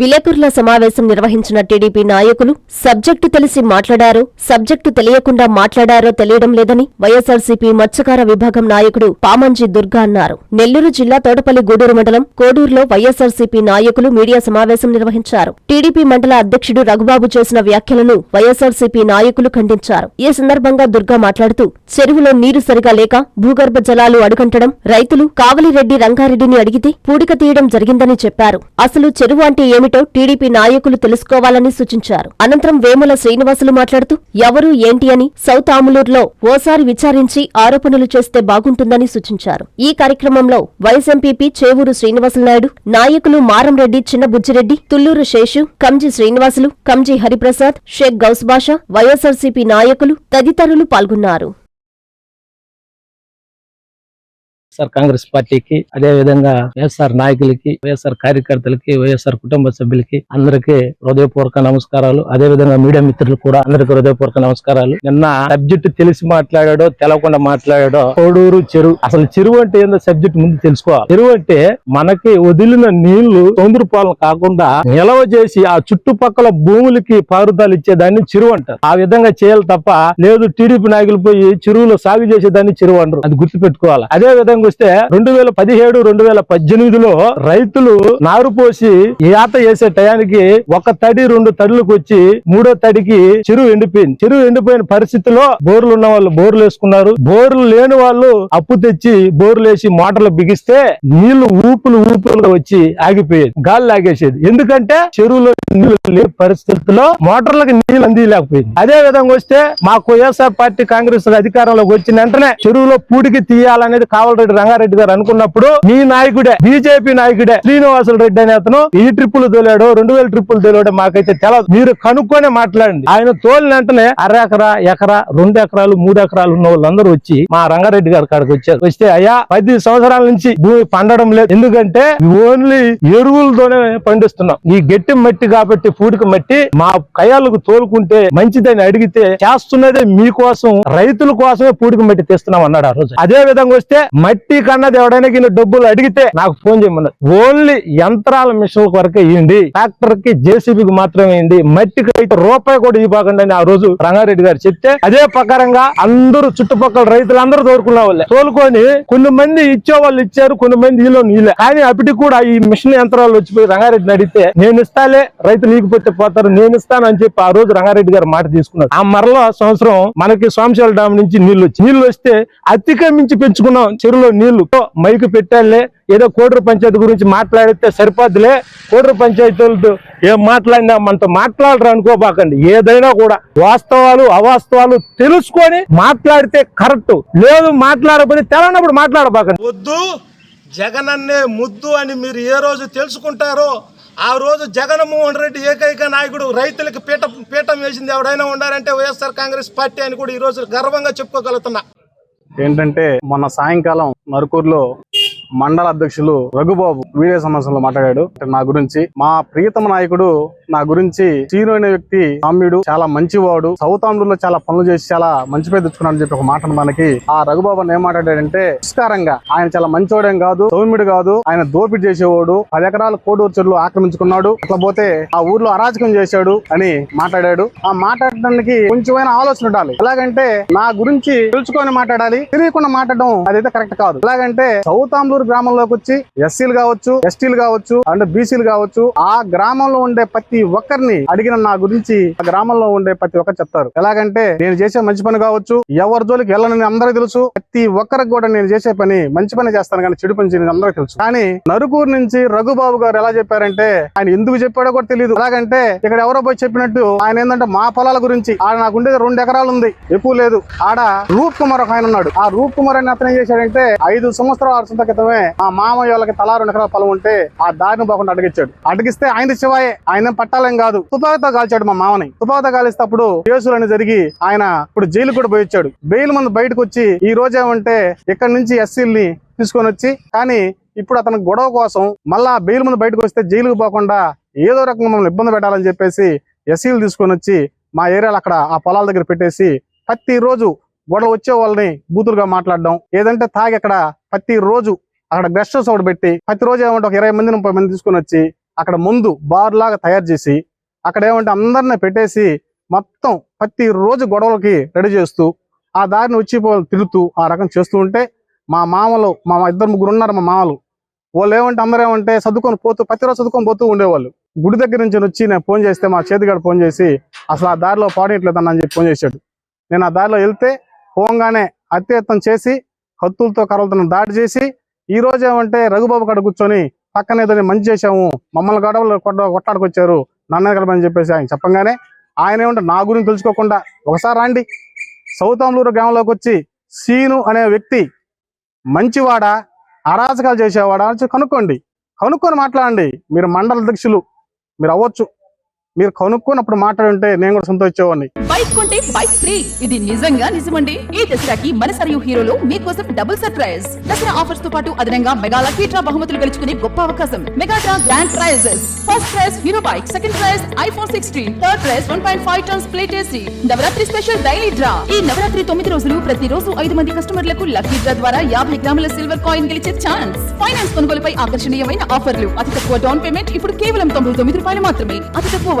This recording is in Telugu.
విలేకరుల సమావేశం నిర్వహించిన టీడీపీ నాయకులు సబ్జెక్టు తెలిసి మాట్లాడారో సబ్జెక్టు తెలియకుండా మాట్లాడారో తెలియడం లేదని వైఎస్సార్సీపీ మత్స్యకార విభాగం నాయకుడు పామంజి దుర్గా అన్నారు. నెల్లూరు జిల్లా తోటపల్లి గూడూరు మండలం కోడూరులో వైఎస్సార్సీపీ నాయకులు మీడియా సమావేశం నిర్వహించారు. టీడీపీ మండల అధ్యక్షుడు రఘుబాబు చేసిన వ్యాఖ్యలను వైఎస్సార్సీపీ నాయకులు ఖండించారు. ఈ సందర్భంగా దుర్గా మాట్లాడుతూ చెరువులో నీరు సరిగా లేక భూగర్భ జలాలు అడుగంటడం రైతులు కావలిరెడ్డి రంగారెడ్డిని అడిగితే పూడిక తీయడం జరిగిందని చెప్పారు. అసలు చెరువు అంటే ఏమిటో టీడీపీ నాయకులు తెలుసుకోవాలని సూచించారు. అనంతరం వేముల శ్రీనివాసులు మాట్లాడుతూ ఎవరు ఏంటి అని సౌత్ ఆములూరులో ఓసారి విచారించి ఆరోపణలు చేస్తే బాగుంటుందని సూచించారు. ఈ కార్యక్రమంలో వైస్ ఎంపీపీ చేవూరు శ్రీనివాసులనాయుడు నాయకులు మారంరెడ్డి చిన్న బుజ్జిరెడ్డి తుల్లూరు శేషు కంజి శ్రీనివాసులు కంజి హరిప్రసాద్ షేక్ గౌస్బాషా వైఎస్సార్సీపీ నాయకులు తదితరులు పాల్గొన్నారు. వైఎస్ఆర్ కాంగ్రెస్ పార్టీకి అదే విధంగా వైఎస్ఆర్ నాయకులకి వైఎస్ఆర్ కార్యకర్తలకి వైఎస్ఆర్ కుటుంబ సభ్యులకి అందరికీ హృదయపూర్వక నమస్కారాలు. అదే విధంగా మీడియా మిత్రులు కూడా అందరికీ హృదయపూర్వక నమస్కారాలు. నిన్న సబ్జెక్ట్ తెలిసి మాట్లాడాడో తెలవకుండా మాట్లాడాడో కోడూరు చెరువు. అసలు చెరువు అంటే ఏందో సబ్జెక్ట్ ముందు తెలుసుకోవాలి. చెరువు అంటే మనకి వదిలిన నీళ్ళు సముద్రపాలన కాకుండా నిలవ చేసి ఆ చుట్టుపక్కల భూములకి పారుదాలు ఇచ్చేదాన్ని చెరువు అంటారు. ఆ విధంగా చేయాలి తప్ప లేదు టీడీపీ నాయకులు పోయి చెరువులో సాగు చేసేదాన్ని చెరువు అంటారు. అది గుర్తు పెట్టుకోవాలి అదే విధంగా వస్తే రెండు వేల పదిహేడు రెండు వేల పద్దెనిమిదిలో రైతులు నారు పోసి యాత వేసే టయానికి ఒక తడి రెండు తడులకు వచ్చి మూడో తడికి చెరువు ఎండిపోయింది. చెరువు ఎండిపోయిన పరిస్థితిలో బోర్లు ఉన్న వాళ్ళు బోర్లు వేసుకున్నారు. బోర్లు లేని వాళ్ళు అప్పు తెచ్చి బోర్లు వేసి మోటార్లు బిగిస్తే నీళ్ళు ఊపులు ఊపులుగా వచ్చి ఆగిపోయేది గాలి లాగేసేది. ఎందుకంటే చెరువులో నీళ్ళు లేని పరిస్థితుల్లో మోటార్లకు నీళ్ళు అందిలేకపోయింది అదే విధంగా వస్తే మాకు వైఎస్ఆర్ పార్టీ కాంగ్రెస్ అధికారంలోకి వచ్చిన వెంటనే చెరువులో పూడికి తీయాలనేది కావలరెడ్డి రంగారెడ్డి గారు అనుకున్నప్పుడు మీ నాయకుడే బీజేపీ నాయకుడే శ్రీనివాసులు రెడ్డి అనే అతను ఈ ట్రిప్పులు తోలాడు రెండు వేల ట్రిప్పులు తోలాడు మాకైతే తెలదు మీరు కనుక్కొని మాట్లాడండి. ఆయన తోలిన వెంటనే అర ఎకరా ఎకరా రెండు ఎకరాలు మూడు ఎకరాలు ఉన్న వాళ్ళందరూ వచ్చి మా రంగారెడ్డి గారి కాడికి వచ్చారు. వస్తే అయ్యా పది సంవత్సరాల నుంచి భూమి పండడం లేదు. ఎందుకంటే ఓన్లీ ఎరువులతోనే పండిస్తున్నాం. ఈ గట్టి మట్టి కాబట్టి పూడిక మట్టి మా కయ్యాలకు తోలుకుంటే మంచిదని అడిగితే చేస్తున్నదే మీకోసం రైతుల కోసమే పూడిక మట్టి తెస్తున్నాం అన్నాడు ఆ రోజు. అదే విధంగా వస్తే మట్టి కన్నది ఎవడైనా ఈయన డబ్బులు అడిగితే నాకు ఫోన్ చేయమన్నారు ఓన్లీ యంత్రాల మిషన్ వరకు ఇవ్వండి ట్రాక్టర్కి జేసీబీకి మాత్రమే అయింది. మట్టికి అయితే రూపాయి కూడా ఇవ్వకండి అని ఆ రోజు రంగారెడ్డి గారు చెప్తే అదే ప్రకారంగా అందరూ చుట్టుపక్కల రైతులందరూ తోలుకున్న వాళ్ళే. తోలుకొని కొన్ని మంది ఇచ్చే వాళ్ళు ఇచ్చారు కొన్ని మంది వీళ్ళు నీళ్ళే. కానీ అప్పటికి కూడా ఈ మిషన్ యంత్రాలు వచ్చిపోయి రంగారెడ్డిని అడిగితే నేను ఇస్తాలే రైతు లేకపోతే పోతారు నేను ఇస్తాను అని చెప్పి ఆ రోజు రంగారెడ్డి గారు మాట తీసుకున్నారు. ఆ మరల సంవత్సరం మనకి సోమశాల డామ్ నుంచి నీళ్ళు వచ్చి నీళ్ళు వస్తే అతిక్రమించి పెంచుకున్నాం చెరువులో నీళ్ళు మైకు పెట్టాలే. ఏదో కోడూరు పంచాయతీ గురించి మాట్లాడితే సరిపోద్దులే. కోడూరు పంచాయతీలతో ఏం మాట్లాడినా మనతో మాట్లాడరు అనుకోబాకండి. ఏదైనా కూడా వాస్తవాలు అవాస్తవాలు తెలుసుకొని మాట్లాడితే కరెక్ట్. లేదు మాట్లాడకపోతే తెలనప్పుడు మాట్లాడబాకండి. వద్దు జగన్ అన్నే ముద్దు అని మీరు ఏ రోజు తెలుసుకుంటారో ఆ రోజు జగన్మోహన్ రెడ్డి ఏకైక నాయకుడు రైతులకు పీట పీఠం వేసింది ఎవడైనా ఉండాలంటే వైఎస్ఆర్ కాంగ్రెస్ పార్టీ అని కూడా ఈ రోజు గర్వంగా చెప్పుకోగలుగుతున్నా. ఏంటంటే మొన్న సాయంకాలం నరుకూరులో మండల అధ్యక్షులు రఘుబాబు వీడియో సమావేశంలో మాట్లాడాడు. అంటే నా గురించి మా ప్రియతమ నాయకుడు నా గురించి చీరు అనే వ్యక్తి సామ్యుడు చాలా మంచివాడు సౌత్ ఆంధ్రలో చాలా పనులు చేసి చాలా మంచి పేరు తెచ్చుకున్నాడు అని చెప్పి ఒక మాట మనకి ఆ రఘుబాబు అన్న ఏం మాట్లాడాడంటే పుష్కారంగా ఆయన చాలా మంచివాడేం కాదు సౌమ్యుడు కాదు ఆయన దోపిడీ చేసేవాడు పది ఎకరాల కోడూరు చెరువులు ఆక్రమించుకున్నాడు అట్లా పోతే ఆ ఊర్లో అరాచకం చేశాడు అని మాట్లాడాడు. ఆ మాట్లాడడానికి కొంచెమైన ఆలోచన ఉండాలి. ఎలాగంటే నా గురించి తెలుసుకొని మాట్లాడాలి తెలియకుండా మాట్లాడడం అదైతే కరెక్ట్ కాదు. ఎలాగంటే సౌత్ గ్రామంలోకి వచ్చి ఎస్సీలు కావచ్చు ఎస్టీలు కావచ్చు అండ్ బీసీలు కావచ్చు ఆ గ్రామంలో ఉండే ప్రతి ఒక్కరిని అడిగిన నా గురించి ఆ గ్రామంలో ఉండే ప్రతి ఒక్కరు చెప్తారు. ఎలాగంటే నేను చేసే మంచి పని కావచ్చు ఎవరి జోలికి వెళ్ళనని అందరికీ తెలుసు ప్రతి ఒక్కరికి కూడా నేను చేసే పని మంచి పని చేస్తాను కానీ చెడు పని చేయని అందరికీ తెలుసు. కానీ నరుకూరు నుంచి రఘుబాబు గారు ఎలా చెప్పారంటే ఆయన ఎందుకు చెప్పాడో కూడా తెలియదు ఎలాగంటే ఇక్కడ ఎవరో పోయి చెప్పినట్టు ఆయన ఏంటంటే మా పొలాల గురించి. ఆడ నాకు ఉండేది రెండు ఎకరాలు ఉంది ఎక్కువ లేదు. ఆడ రూప్ కుమార్ ఒక ఆయన ఉన్నాడు. ఆ రూప్ కుమార్ అని అతను ఏం చేశాడంటే ఐదు సంవత్సరాల ఆరు సంవత్సరాల క్రితమే ఆ మామయ్య వాళ్ళకి తలా రెండు ఎకరాల పొలం ఉంటే ఆ దారిని పోకుండా అడిగిచ్చాడు. అడిగిస్తే ఆయన శివాయే ఆయన పట్టాలేం కాదు. తుపాకుతో కాల్చాడు మా మామని. తుపాకుతో కాలిస్తే అప్పుడు కేసులు అని జరిగి ఆయన ఇప్పుడు జైలు కూడా పోయి వచ్చాడు. బెయిల్ మంది బయటకు వచ్చి ఈ రోజు ఏమంటే ఇక్కడ నుంచి ఎస్సీల్ని తీసుకొని వచ్చి కానీ ఇప్పుడు అతను గొడవ కోసం మళ్ళా బెయిల్ ముందు బయటకు వస్తే జైలుకు పోకుండా ఏదో రకంగా మమ్మల్ని ఇబ్బంది పెట్టాలని చెప్పేసి ఎస్సీలు తీసుకొని వచ్చి మా ఏరియాలో అక్కడ ఆ పొలాల దగ్గర పెట్టేసి ప్రతి రోజు గొడవ వచ్చే వాళ్ళని బూతులుగా మాట్లాడడం. ఏదంటే తాగి అక్కడ ప్రతి రోజు అక్కడ గెస్ట్ హౌస్ ఒకటి పెట్టి ప్రతిరోజు ఏమంటే ఒక ఇరవై మంది ముప్పై మంది తీసుకొని వచ్చి అక్కడ ముందు బార్ లాగా తయారు చేసి అక్కడ ఏమంటే అందరిని పెట్టేసి మొత్తం ప్రతి రోజు గొడవలకి రెడీ చేస్తూ ఆ దారిని వచ్చి తిరుగుతూ ఆ రకం చేస్తూ ఉంటే మా మామలు మా ఇద్దరు ముగ్గురు ఉన్నారు మా మామలు. వాళ్ళు ఏమంటే అందరూ ఏమంటే చదువుకొని పోతూ ప్రతిరోజు చదువుకొని పోతూ ఉండేవాళ్ళు. గుడి దగ్గర నుంచి వచ్చి నేను ఫోన్ చేస్తే మా చేతిగాడు ఫోన్ చేసి అసలు ఆ దారిలో పాడేయట్లేదని అని చెప్పి ఫోన్ చేశాడు. నేను ఆ దారిలో వెళ్తే పోగానే అత్యత్నం చేసి కత్తులతో కర్రలతో దాడి చేసి ఈ రోజు ఏమంటే రఘుబాబు కాడ కూర్చొని పక్కన ఏదో మంచి చేశాము మమ్మల్ని గొడవలు కొట్ట కొట్టాడుకొచ్చారు నన్ను కలపని చెప్పేసి ఆయన చెప్పంగానే ఆయన ఏమంటే నా గురించి తెలుసుకోకుండా ఒకసారి రండి. సౌతాంలూరు గ్రామంలోకి వచ్చి సీను అనే వ్యక్తి మంచివాడా అరాచకాలు చేసేవాడా అని కనుక్కోండి. కనుక్కొని మాట్లాడండి. మీరు మండల అధ్యక్షులు మీరు అవ్వచ్చు. మీరు కనుక్కొని మాట్లాడుంటే నేను కూడా సంతోషించేవాడిని. బైక్ కొంటే బైక్ ఫ్రీ. ఇది నిజంగా నిజమండి. ఈ దసరాకి మన సరియు హీరోలో మీకోసం డబుల్ సర్ప్రైజ్ దసరా ఆఫర్స్తో పాటు అదనంగా మెగా లక్కీ డ్రా బహుమతులు గెలుచుకునే గొప్ప అవకాశం. Mega draw grand prizes first prize Hero bike second prize iPhone sixteen third prize one point five tons plate AC Navratri special daily draw ఈ నవరాత్రి తొమ్మిది రోజులు ప్రతి రోజు ఐదు మంది కస్టమర్లకు లక్కీ డ్రా ద్వారా యాభై గ్రాముల సిల్వర్ కాయిన్ గెలిచే ఛాన్స్ ఫైనాన్స్ కొనుగోలుపై ఆకర్షణీయమైన ఆఫర్లు అతి తక్కువ డౌన్ పేమెంట్ ఇప్పుడు కేవలం తొంభై తొమ్మిది రూపాయలు మాత్రమే. అతి తక్కువ